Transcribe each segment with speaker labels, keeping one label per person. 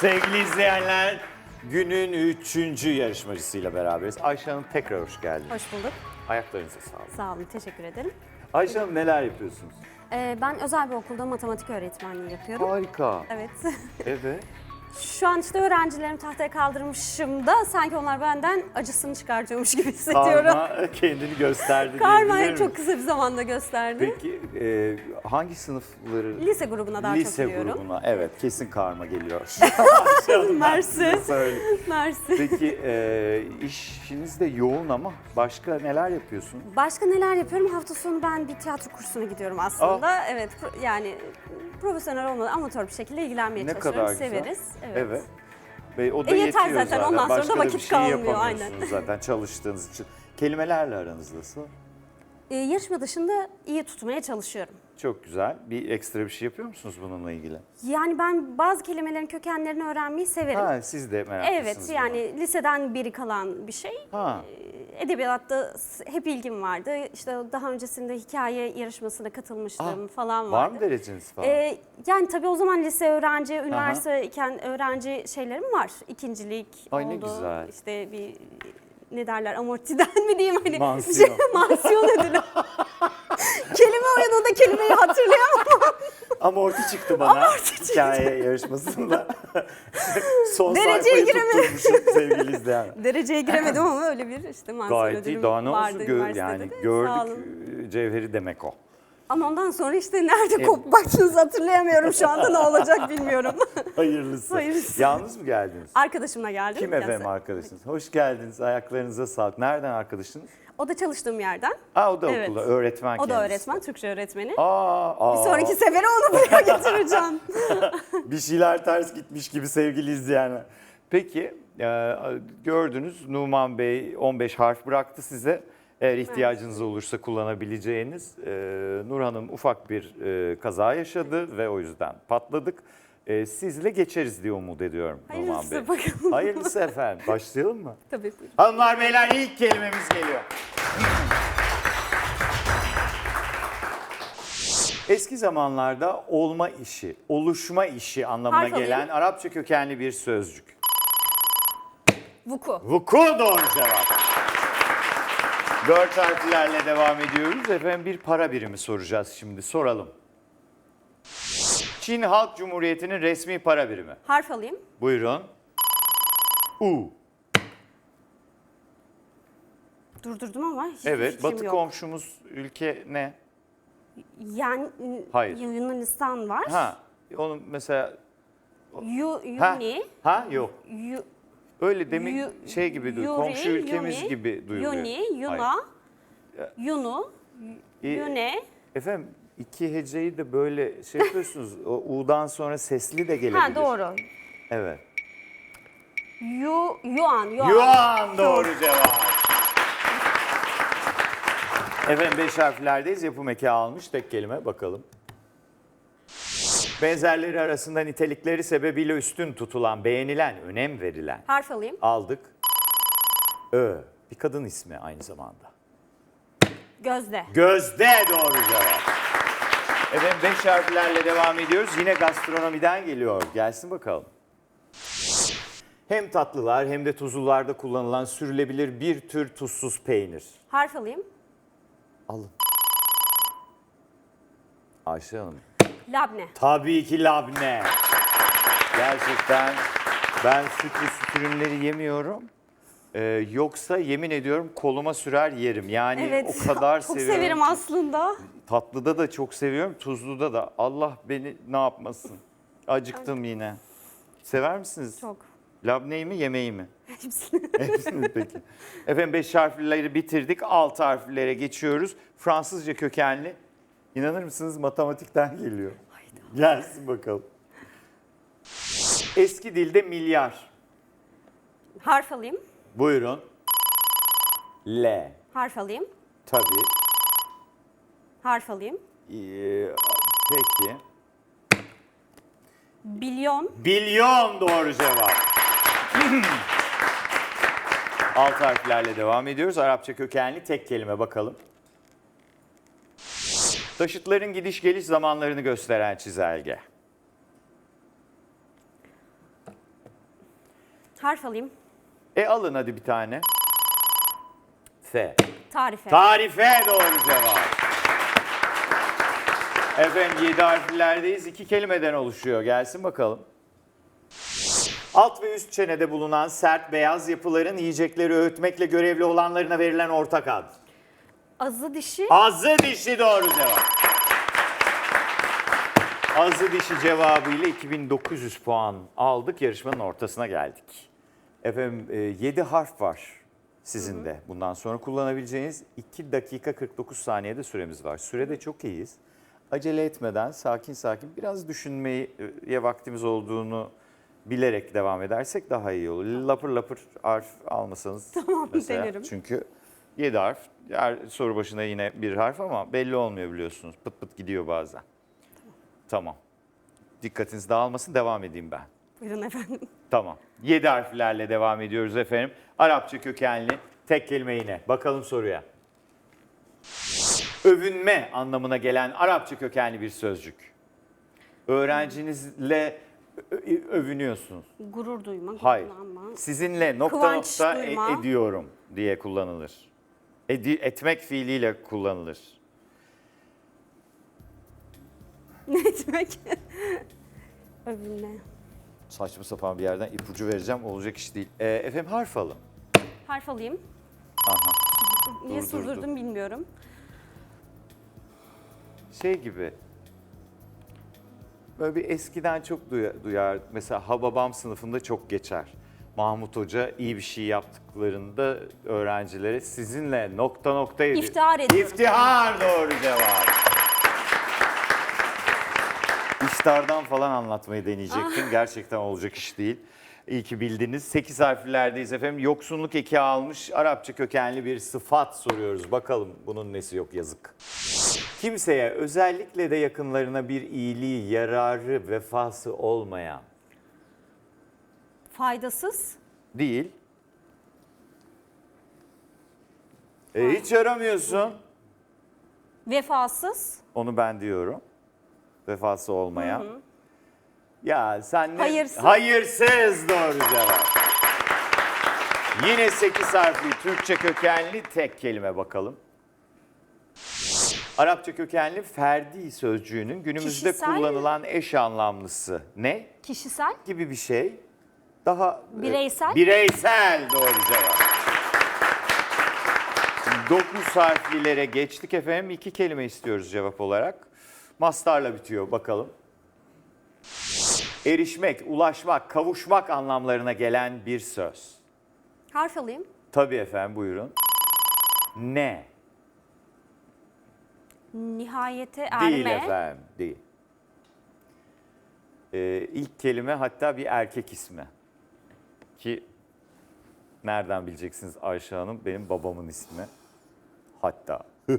Speaker 1: Sevgili izleyenler, günün üçüncü yarışmacısıyla beraberiz. Ayşe Hanım tekrar hoş geldiniz.
Speaker 2: Hoş bulduk.
Speaker 1: Ayaklarınıza sağlık.
Speaker 2: Sağ olun, teşekkür ederim.
Speaker 1: Ayşe Hanım neler yapıyorsunuz?
Speaker 2: Ee, ben özel bir okulda matematik öğretmenliği yapıyorum.
Speaker 1: Harika.
Speaker 2: Evet.
Speaker 1: Evet.
Speaker 2: Şu an işte öğrencilerimi tahtaya kaldırmışım da sanki onlar benden acısını çıkartıyormuş gibi hissediyorum.
Speaker 1: Karma kendini gösterdi
Speaker 2: Karma
Speaker 1: diyebilir miyiz?
Speaker 2: çok kısa bir zamanda gösterdi.
Speaker 1: Peki e, hangi sınıfları?
Speaker 2: Lise grubuna daha
Speaker 1: Lise
Speaker 2: çok biliyorum.
Speaker 1: grubuna. Evet kesin karma geliyor.
Speaker 2: Mersi. Mersi.
Speaker 1: Peki e, işiniz de yoğun ama başka neler yapıyorsunuz?
Speaker 2: Başka neler yapıyorum? Hafta sonu ben bir tiyatro kursuna gidiyorum aslında. Evet, pro- yani profesyonel olmadan amatör bir şekilde ilgilenmeye
Speaker 1: Ne
Speaker 2: çalışıyorum.
Speaker 1: kadar güzel.
Speaker 2: Severiz.
Speaker 1: Evet. Ve o da
Speaker 2: E, yeter
Speaker 1: yetiyor
Speaker 2: zaten, ondan sonra da
Speaker 1: Başka da
Speaker 2: vakit
Speaker 1: bir şey
Speaker 2: kalmıyor,
Speaker 1: yapamıyorsunuz
Speaker 2: aynen.
Speaker 1: zaten çalıştığınız için. Kelimelerle aranız nasıl?
Speaker 2: Ee, yarışma dışında iyi tutmaya çalışıyorum.
Speaker 1: Çok güzel. Bir ekstra bir şey yapıyor musunuz bununla ilgili?
Speaker 2: Yani ben bazı kelimelerin kökenlerini öğrenmeyi severim.
Speaker 1: Ha siz de meraklısınız.
Speaker 2: Evet
Speaker 1: buna.
Speaker 2: yani liseden beri kalan bir şey.
Speaker 1: Ha.
Speaker 2: Edebiyatta hep ilgim vardı. İşte daha öncesinde hikaye yarışmasına katılmıştım
Speaker 1: Ah,
Speaker 2: falan
Speaker 1: Var
Speaker 2: vardı.
Speaker 1: mı dereceniz falan?
Speaker 2: Ee, yani tabii o zaman lise öğrenci, üniversite iken öğrenci şeylerim var. İkincilik
Speaker 1: Ay ne
Speaker 2: oldu.
Speaker 1: güzel.
Speaker 2: İşte bir ne derler amortiden mi diyeyim hani
Speaker 1: Mansiyon.
Speaker 2: mansiyon ödülü. Kelime oyununda kelimeyi hatırlayamam.
Speaker 1: Amorti çıktı bana hikaye yarışmasında. Son
Speaker 2: Dereceye
Speaker 1: sayfayı
Speaker 2: giremedim.
Speaker 1: tutturmuşum sevgili izleyen.
Speaker 2: Dereceye giremedim ama öyle bir işte mansiyon
Speaker 1: Gayet
Speaker 2: ödülüm
Speaker 1: iyi. Daha ne
Speaker 2: vardı
Speaker 1: olsun
Speaker 2: üniversitede
Speaker 1: yani
Speaker 2: de. Sağ
Speaker 1: gördük
Speaker 2: olun.
Speaker 1: e, cevheri demek o.
Speaker 2: Ama ondan sonra işte nerede
Speaker 1: Evet.
Speaker 2: kop baktınız hatırlayamıyorum şu anda ne olacak bilmiyorum.
Speaker 1: Hayırlısı.
Speaker 2: Hayırlısı.
Speaker 1: Yalnız mı geldiniz?
Speaker 2: Arkadaşımla geldim.
Speaker 1: Kim
Speaker 2: biraz.
Speaker 1: efendim arkadaşınız? Hoş geldiniz. Ayaklarınıza sağlık. Nereden arkadaşınız?
Speaker 2: O da çalıştığım yerden.
Speaker 1: Aa o da
Speaker 2: Evet.
Speaker 1: okulda öğretmen
Speaker 2: O da
Speaker 1: kendisi.
Speaker 2: öğretmen, Türkçe öğretmeni.
Speaker 1: Aa, aa.
Speaker 2: Bir sonraki sefere onu buraya getireceğim.
Speaker 1: bir şeyler ters gitmiş gibi sevgili izleyenler. Peki e, gördünüz Numan Bey 15 harf bıraktı size. Eğer ihtiyacınız olursa kullanabileceğiniz. E, Nur Hanım ufak bir e, kaza yaşadı ve o yüzden patladık. E, sizle geçeriz diye umut ediyorum Numan
Speaker 2: Hayırlısı
Speaker 1: Bey.
Speaker 2: bakalım.
Speaker 1: Hayırlısı efendim. Başlayalım mı?
Speaker 2: Tabii buyurun.
Speaker 1: Hanımlar beyler ilk kelimemiz geliyor. Eski zamanlarda olma işi, oluşma işi anlamına
Speaker 2: Harf alayım.
Speaker 1: gelen Arapça kökenli bir sözcük.
Speaker 2: Vuku.
Speaker 1: Vuku doğru cevap. Dört harflerle devam ediyoruz. Efendim bir para birimi soracağız şimdi. Soralım. Çin Halk Cumhuriyeti'nin resmi para birimi.
Speaker 2: Harf alayım.
Speaker 1: Buyurun. U.
Speaker 2: Durdurdum ama hiçbir
Speaker 1: Evet,
Speaker 2: fikrim
Speaker 1: batı
Speaker 2: yok.
Speaker 1: komşumuz ülke ne?
Speaker 2: Yani
Speaker 1: Hayır.
Speaker 2: Yunanistan var.
Speaker 1: Ha, onun mesela
Speaker 2: Yu,
Speaker 1: ha,
Speaker 2: Yuni.
Speaker 1: ha yok.
Speaker 2: Yu,
Speaker 1: Öyle demin
Speaker 2: Yu-
Speaker 1: şey gibi duyuyor. Komşu ülkemiz
Speaker 2: Yuni,
Speaker 1: gibi duyuluyor.
Speaker 2: Yuni, Yuna,
Speaker 1: Hayır.
Speaker 2: Yunu,
Speaker 1: Ee,
Speaker 2: Yüne.
Speaker 1: Efendim iki heceyi de böyle şey yapıyorsunuz. o U'dan sonra sesli de gelebilir.
Speaker 2: Ha doğru.
Speaker 1: Evet.
Speaker 2: Yu, Yuan, Yuan.
Speaker 1: Yuan doğru cevap. Efendim beş harflerdeyiz. Yapım eki almış. Tek kelime bakalım. Benzerleri arasında nitelikleri sebebiyle üstün tutulan, beğenilen, önem verilen.
Speaker 2: Harf alayım.
Speaker 1: Aldık. Ö. Bir kadın ismi aynı zamanda.
Speaker 2: Gözde.
Speaker 1: Gözde doğru cevap. Efendim beş harflerle devam ediyoruz. Yine gastronomiden geliyor. Gelsin bakalım. Hem tatlılar hem de tuzlularda kullanılan sürülebilir bir tür tuzsuz peynir.
Speaker 2: Harf alayım.
Speaker 1: Alın. Ayşe Hanım.
Speaker 2: Labne.
Speaker 1: Tabii ki labne. Gerçekten ben süt ve süt ürünleri yemiyorum. Ee, yoksa yemin ediyorum koluma sürer yerim. Yani
Speaker 2: Evet.
Speaker 1: o kadar
Speaker 2: Çok
Speaker 1: seviyorum.
Speaker 2: severim
Speaker 1: ki.
Speaker 2: aslında.
Speaker 1: Tatlıda da çok seviyorum, tuzluda da. Allah beni ne yapmasın. Acıktım yine. Sever misiniz?
Speaker 2: Çok.
Speaker 1: Labneyi mi, yemeği mi?
Speaker 2: Hepsini.
Speaker 1: Hepsini peki. Efendim beş harfleri bitirdik. Altı harflere geçiyoruz. Fransızca kökenli. İnanır mısınız matematikten geliyor. Gelsin bakalım. Eski dilde milyar.
Speaker 2: Harf alayım.
Speaker 1: Buyurun. L.
Speaker 2: Harf alayım.
Speaker 1: Tabii.
Speaker 2: Harf alayım.
Speaker 1: Ee, peki.
Speaker 2: Bilyon.
Speaker 1: Bilyon doğru cevap. Alt harflerle devam ediyoruz. Arapça kökenli tek kelime bakalım. Taşıtların gidiş geliş zamanlarını gösteren çizelge.
Speaker 2: Harf alayım.
Speaker 1: E alın hadi bir tane. F.
Speaker 2: Tarife.
Speaker 1: Tarife doğru cevap. Efendim 7 harflerdeyiz. İki kelimeden oluşuyor. Gelsin bakalım. Alt ve üst çenede bulunan sert beyaz yapıların yiyecekleri öğütmekle görevli olanlarına verilen ortak ad.
Speaker 2: Azı dişi.
Speaker 1: Azı dişi doğru cevap. Azı dişi cevabıyla 2900 puan aldık. Yarışmanın ortasına geldik. Efendim 7 harf var sizin de. Bundan sonra kullanabileceğiniz 2 dakika 49 saniyede süremiz var. Sürede çok iyiyiz. Acele etmeden sakin sakin biraz düşünmeye vaktimiz olduğunu bilerek devam edersek daha iyi olur. Lapır lapır harf almasanız
Speaker 2: Tamam,
Speaker 1: mesela.
Speaker 2: denerim.
Speaker 1: Çünkü 7 harf. Her soru başına yine bir harf ama belli olmuyor biliyorsunuz. Pıt pıt gidiyor bazen. Tamam. Dikkatiniz dağılmasın devam edeyim ben.
Speaker 2: Buyurun efendim.
Speaker 1: Tamam. 7 harflerle devam ediyoruz efendim. Arapça kökenli tek kelime yine. Bakalım soruya. Övünme anlamına gelen Arapça kökenli bir sözcük. Öğrencinizle övünüyorsunuz.
Speaker 2: Gurur duymak.
Speaker 1: Hayır.
Speaker 2: gururlanma.
Speaker 1: Sizinle nokta
Speaker 2: Kıvanç
Speaker 1: nokta e-
Speaker 2: duyma.
Speaker 1: ediyorum diye kullanılır. Edi- etmek fiiliyle kullanılır.
Speaker 2: Ne etmek? Övünme.
Speaker 1: Saçma sapan bir yerden ipucu vereceğim. Olacak iş değil. Ee, efendim harf alın.
Speaker 2: Harf alayım.
Speaker 1: Aha.
Speaker 2: Niye
Speaker 1: Dur, dur, dur.
Speaker 2: sürdürdüm bilmiyorum.
Speaker 1: Şey gibi. Böyle bir eskiden çok duya- duyar. Mesela Hababam sınıfında çok geçer. Mahmut Hoca iyi bir şey yaptıklarında öğrencilere sizinle nokta nokta ediyor.
Speaker 2: İftihar ediyorum.
Speaker 1: İftihar doğru cevap. İftardan falan anlatmayı deneyecektim. Gerçekten olacak iş değil. İyi ki bildiniz. 8 harflerdeyiz efendim. Yoksunluk eki almış Arapça kökenli bir sıfat soruyoruz. Bakalım bunun nesi yok yazık. Kimseye özellikle de yakınlarına bir iyiliği, yararı, vefası olmayan
Speaker 2: Faydasız.
Speaker 1: değil. E, hiç yaramıyorsun.
Speaker 2: Vefasız.
Speaker 1: Onu ben diyorum. Vefası olmayan. Ya sen ne?
Speaker 2: Hayırsız.
Speaker 1: Hayırsız doğru cevap. Yine 8 harfli Türkçe kökenli tek kelime bakalım. Arapça kökenli ferdi sözcüğünün günümüzde
Speaker 2: Kişisel-
Speaker 1: kullanılan eş anlamlısı ne
Speaker 2: Kişisel.
Speaker 1: gibi bir şey? Daha e,
Speaker 2: Bireysel.
Speaker 1: bireysel doğru cevap. 9 harflilere geçtik efendim. İki kelime istiyoruz cevap olarak. Mastarla bitiyor bakalım. Erişmek, ulaşmak, kavuşmak anlamlarına gelen bir söz.
Speaker 2: Harf alayım.
Speaker 1: Tabii efendim buyurun. Ne?
Speaker 2: Nihayete erme.
Speaker 1: Değil efendim, değil. Ee, ilk kelime hatta bir erkek ismi. Ki nereden bileceksiniz Ayşe Hanım? Benim babamın ismi. Hatta.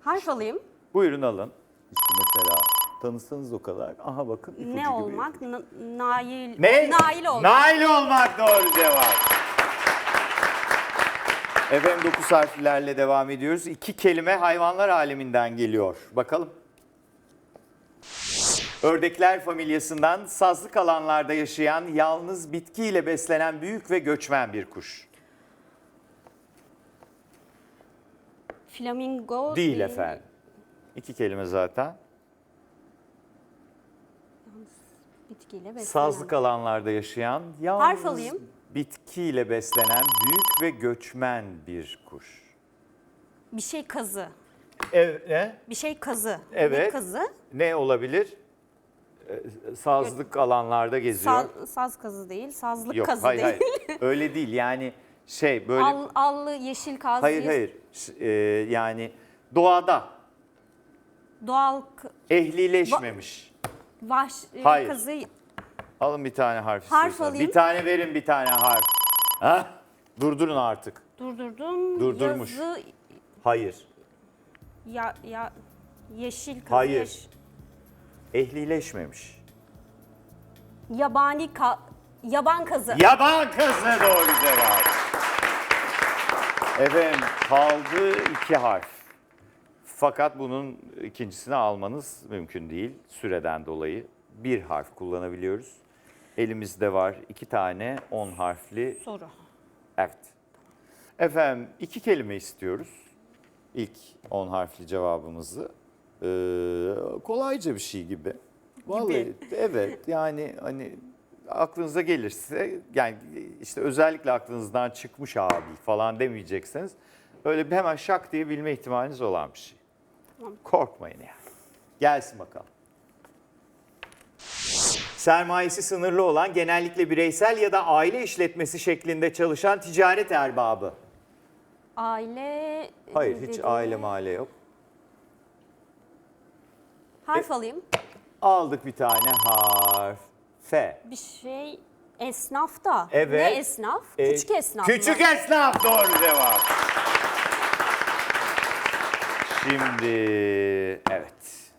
Speaker 2: Harf alayım.
Speaker 1: Buyurun alın. İşte mesela tanısanız o kadar. Aha bakın ipucu
Speaker 2: Ne
Speaker 1: gibi.
Speaker 2: olmak? N- nail.
Speaker 1: Ne?
Speaker 2: Nail olmak.
Speaker 1: Nail olmak doğru cevap. Efendim 9 harflerle devam ediyoruz. İki kelime hayvanlar aleminden geliyor. Bakalım. Ördekler familyasından sazlık alanlarda yaşayan, yalnız bitkiyle beslenen büyük ve göçmen bir kuş.
Speaker 2: Flamingo.
Speaker 1: Değil efendim. İki kelime zaten.
Speaker 2: Bitkiyle beslenen.
Speaker 1: Sazlık alanlarda yaşayan,
Speaker 2: Harf
Speaker 1: yalnız
Speaker 2: alayım.
Speaker 1: Bitkiyle beslenen büyük ve göçmen bir kuş.
Speaker 2: Bir şey kazı.
Speaker 1: Evet. Ne?
Speaker 2: Bir şey kazı.
Speaker 1: Evet.
Speaker 2: Ne kazı?
Speaker 1: Ne olabilir? Ee, Sazlık alanlarda geziyor.
Speaker 2: Saz, saz kazı değil. Sazlık
Speaker 1: Yok
Speaker 2: kazı
Speaker 1: hayır
Speaker 2: değil.
Speaker 1: hayır. Öyle değil yani şey böyle
Speaker 2: Al, allı yeşil kaz.
Speaker 1: hayır hayır Ş- e, yani doğada
Speaker 2: Doğal k-
Speaker 1: ehlileşmemiş.
Speaker 2: vahş
Speaker 1: Hayır.
Speaker 2: kazı.
Speaker 1: Alın bir tane harf
Speaker 2: Harf
Speaker 1: istiyorsanız.
Speaker 2: alayım.
Speaker 1: Bir tane verin bir tane harf. Ha? Durdurun artık.
Speaker 2: Durdurdum.
Speaker 1: Durdurmuş.
Speaker 2: Yazı
Speaker 1: Hayır.
Speaker 2: ya, ya yeşil kazı.
Speaker 1: Hayır. Ehlileşmemiş.
Speaker 2: yabani ka, yaban kazı.
Speaker 1: Yaban kızı doğru cevap. Efendim kaldı iki harf. Fakat bunun ikincisini almanız mümkün değil süreden dolayı. Bir harf kullanabiliyoruz. Elimizde var iki tane 10 harfli
Speaker 2: Soru.
Speaker 1: Evet. Efendim iki kelime istiyoruz. İlk 10 harfli cevabımızı. Ee, kolayca bir şey gibi. Vallahi evet yani hani aklınıza gelirse yani işte özellikle aklınızdan çıkmış abi falan demeyecekseniz öyle bir hemen şak diye bilme ihtimaliniz olan bir şey. Korkmayın yani. Gelsin bakalım. Sermayesi sınırlı olan genellikle bireysel ya da aile işletmesi şeklinde çalışan ticaret erbabı.
Speaker 2: Aile...
Speaker 1: Hayır hiç
Speaker 2: dedi-
Speaker 1: aile mahalle yok.
Speaker 2: Harf alayım.
Speaker 1: Aldık bir tane harf. F.
Speaker 2: Bir şey esnaf da.
Speaker 1: Evet.
Speaker 2: Ne esnaf?
Speaker 1: Ee,
Speaker 2: Küçük esnaf mı?
Speaker 1: Küçük esnaf doğru cevap. Şimdi evet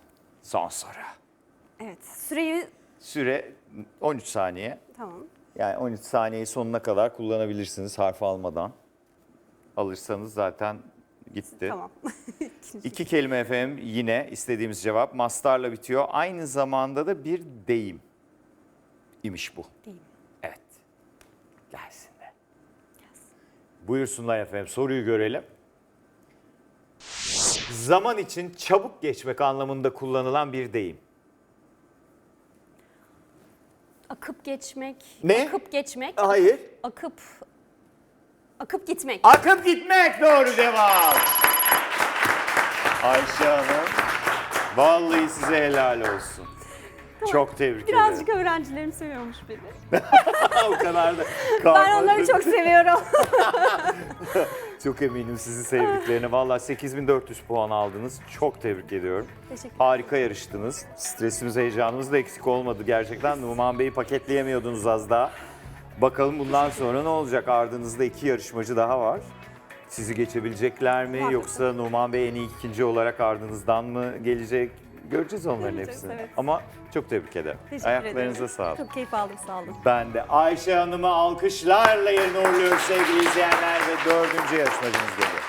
Speaker 1: son soru.
Speaker 2: Evet. Süreyi...
Speaker 1: Süre 13 saniye.
Speaker 2: Tamam.
Speaker 1: Yani 13 saniyeyi sonuna kadar kullanabilirsiniz harf almadan. Alırsanız zaten gitti.
Speaker 2: Tamam.
Speaker 1: İki kelime efendim yine istediğimiz cevap mastarla bitiyor. Aynı zamanda da bir deyim imiş bu.
Speaker 2: Deyim.
Speaker 1: Evet. Gelsin de. Buyursunlar efendim soruyu görelim. Zaman için çabuk geçmek anlamında kullanılan bir deyim.
Speaker 2: Akıp geçmek.
Speaker 1: Ne?
Speaker 2: Akıp geçmek.
Speaker 1: Hayır.
Speaker 2: Akıp... Akıp gitmek.
Speaker 1: Akıp gitmek doğru cevap. Ayşe Hanım. Vallahi size helal olsun. Çok tebrik
Speaker 2: Birazcık
Speaker 1: ederim.
Speaker 2: öğrencilerim seviyormuş beni.
Speaker 1: o kadar da
Speaker 2: Ben
Speaker 1: kalmadı.
Speaker 2: onları çok seviyorum.
Speaker 1: Çok eminim sizi sevdiklerine. Vallahi 8400 puan aldınız. Çok tebrik ediyorum.
Speaker 2: Teşekkür
Speaker 1: Harika yarıştınız. Stresimiz, heyecanımız da eksik olmadı gerçekten. Numan Bey'i paketleyemiyordunuz az daha. Bakalım bundan sonra ne olacak? Ardınızda iki yarışmacı daha var. Sizi geçebilecekler mi? Yoksa Numan Bey en iyi ikinci olarak ardınızdan mı gelecek? Göreceğiz onların
Speaker 2: Göreceğiz,
Speaker 1: hepsini.
Speaker 2: evet.
Speaker 1: Ama çok tebrik ederim.
Speaker 2: Teşekkür
Speaker 1: Ayaklarınıza
Speaker 2: ederim.
Speaker 1: sağlık.
Speaker 2: Çok keyif aldım sağ olun.
Speaker 1: Ben de Ayşe Hanım'ı alkışlarla yerine uğurluyoruz sevgili izleyenler ve dördüncü yarışmacımız geliyor.